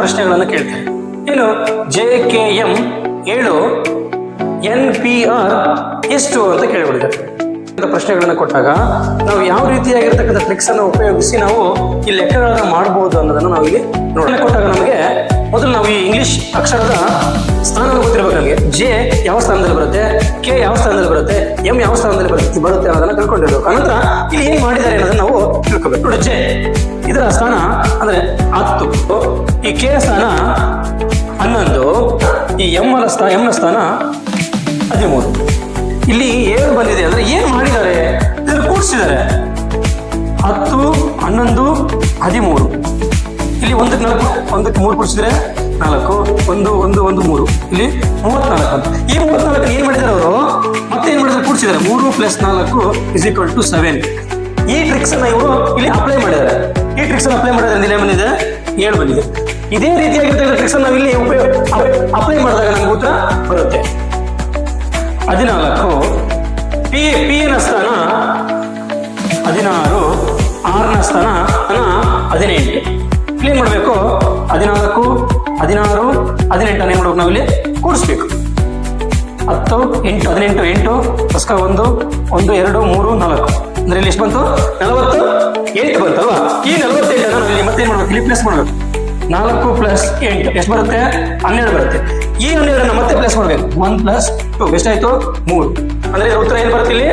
ಪ್ರಶ್ನೆಗಳನ್ನು ಕೇಳ್ತಾರೆ ಏನು ಜೆ ಕೆ ಎಂ ಏಳು, ಎನ್ ಪಿ ಆರ್ ಎಷ್ಟು ಅಂತ ಕೇಳಿಬಿಡಿದ್ದಾರೆ ಅಂತ ಪ್ರಶ್ನೆಗಳನ್ನು ಕೊಟ್ಟಾಗ ನಾವು ಯಾವ ರೀತಿಯಾಗಿರ್ತಕ್ಕಂಥ ಟ್ರಿಕ್ಸ್ ಅನ್ನು ಉಪಯೋಗಿಸಿ ನಾವು ಈ ಲೆಕ್ಕಗಳನ್ನು ಮಾಡಬಹುದು ಅನ್ನೋದನ್ನು ನಾವು ಇಲ್ಲಿ ನೋಡಿ ಕೊಟ್ಟಾಗ ನಮಗೆ ಮೊದಲು ನಾವು ಈ ಇಂಗ್ಲಿಷ್ ಅಕ್ಷರದ ಸ್ಥಾನ ಗೊತ್ತಿರಬೇಕು ನಮಗೆ. ಜೆ ಯಾವ ಸ್ಥಾನದಲ್ಲಿ ಬರುತ್ತೆ, ಕೆ ಯಾವ ಸ್ಥಾನದಲ್ಲಿ ಬರುತ್ತೆ, ಎಂ ಯಾವ ಸ್ಥಾನದಲ್ಲಿ ಬರುತ್ತೆ ಬರುತ್ತೆ ಅನ್ನೋದನ್ನ ತಿಳ್ಕೊಂಡಿರ್ಬೇಕು ಅನಂತರ ಇಲ್ಲಿ ಏನ್ ಮಾಡಿದ್ದಾರೆ ಅನ್ನೋದನ್ನ ನಾವು ತಿಳ್ಕೊಬೇಕು. ನೋಡಿ, ಜೆ, ಇದರ ಸ್ಥಾನ ಅಂದ್ರೆ ಹತ್ತು. ಕೆ ಸ್ಥಾನ ಹನ್ನೊಂದು, ಈ ಎಂ ನ ಸ್ಥಾನ ಎಮ್ನ ಸ್ಥಾನ ಹದಿಮೂರು. ಇಲ್ಲಿ ಏನು ಬಂದಿದೆ ಅಂದ್ರೆ ಏನು ಮಾಡಿದ್ದಾರೆ? ಇದನ್ನು ಕೂಡಿಸಿದ್ದಾರೆ ಹತ್ತು, ಹನ್ನೊಂದು, ಹದಿಮೂರು. ಇಲ್ಲಿ ಒಂದಕ್ಕೆ ನಾಲ್ಕು, ಒಂದಕ್ಕೆ ಮೂರು ಕೂಡಿಸಿದ್ರೆ ನಾಲ್ಕು. ಒಂದು ಒಂದು ಒಂದು, ಮೂರು. ಇಲ್ಲಿ ಮೂವತ್ನಾಲ್ಕು ಅಂತ. ಈ ಮೂವತ್ನಾಲ್ಕು ಏನು ಮಾಡಿದ್ದಾರೆ ಅವರು? ಮತ್ತೆ ಏನು ಮಾಡಿದ್ದಾರೆ? ಕೂಡಿಸಿದ್ದಾರೆ ಮೂರು ಪ್ಲಸ್ ನಾಲ್ಕು ಇಸ್ ಈಕ್ವಲ್ ಟು ಸೆವೆನ್ ಈ ಟ್ರಿಕ್ಸ್ ಅನ್ನ ಇವರು ಇಲ್ಲಿ ಅಪ್ಲೈ ಮಾಡಿದ್ದಾರೆ. ಈ ಟ್ರಿಕ್ಸ್ ಅನ್ನು ಅಪ್ಲೈ ಮಾಡಿದ್ರೆ ಇಲ್ಲಿ ಏನ್ ಬಂದಿದೆ? ಏಳು ಬಂದಿದೆ. ಇದೇ ರೀತಿಯಾಗಿರ್ತಕ್ಕಂಥ ಟ್ರಿಕ್ಸ್ ನಾವು ಇಲ್ಲಿ ಉಪಯೋಗ ಅಪ್ಲೈ ಮಾಡಿದಾಗ ನಮ್ಗೆ ಉತ್ತರ ಬರುತ್ತೆ. ಹದಿನಾಲ್ಕು ಪಿ ಪಿ ನ ಸ್ಥಾನ ಹದಿನಾರು ಆರನ ಸ್ಥಾನ ಹದಿನೆಂಟು. ಕ್ಲೀನ್ ಮಾಡಬೇಕು? ಹದಿನಾಲ್ಕು, ಹದಿನಾರು, ಹದಿನೆಂಟನ್ನು ಏನು ಮಾಡ್ಬೇಕು ನಾವಿಲ್ಲಿ? ಕೂಡಿಸ್ಬೇಕು. ಹತ್ತು, ಎಂಟು, ಹದಿನೆಂಟು, ಎಂಟು ಪಸ್ಕ ಒಂದು ಒಂದು, ಎರಡು, ಮೂರು, ನಾಲ್ಕು. ಅಂದ್ರೆ ಇಲ್ಲಿ ಎಷ್ಟು ಬಂತು? ನಲವತ್ತು? ಎಂಟು ಬಂತಲ್ವಾ? ಈ ನಲವತ್ತೆಂಟನ್ನು ನಾವು ಇಲ್ಲಿ ಮತ್ತೆ ಏನು ಮಾಡ್ಬೇಕು? ಇಲ್ಲಿ ಪ್ಲಸ್ ಮಾಡಬೇಕು. ನಾಲ್ಕು ಪ್ಲಸ್ ಎಂಟು. ಎಷ್ಟು ಬರುತ್ತೆ? ಹನ್ನೆರಡು ಬರುತ್ತೆ. ಈ ಹನ್ನೆರಡನ್ನ ಮತ್ತೆ ಪ್ಲಸ್ ಮಾಡಬೇಕು. ಒನ್ ಪ್ಲಸ್ ಟು ಎಷ್ಟಾಯ್ತು? ಮೂರು. ಅಂದ್ರೆ ಉತ್ತರ ಏನ್ ಬರುತ್ತೆ ಇಲ್ಲಿ?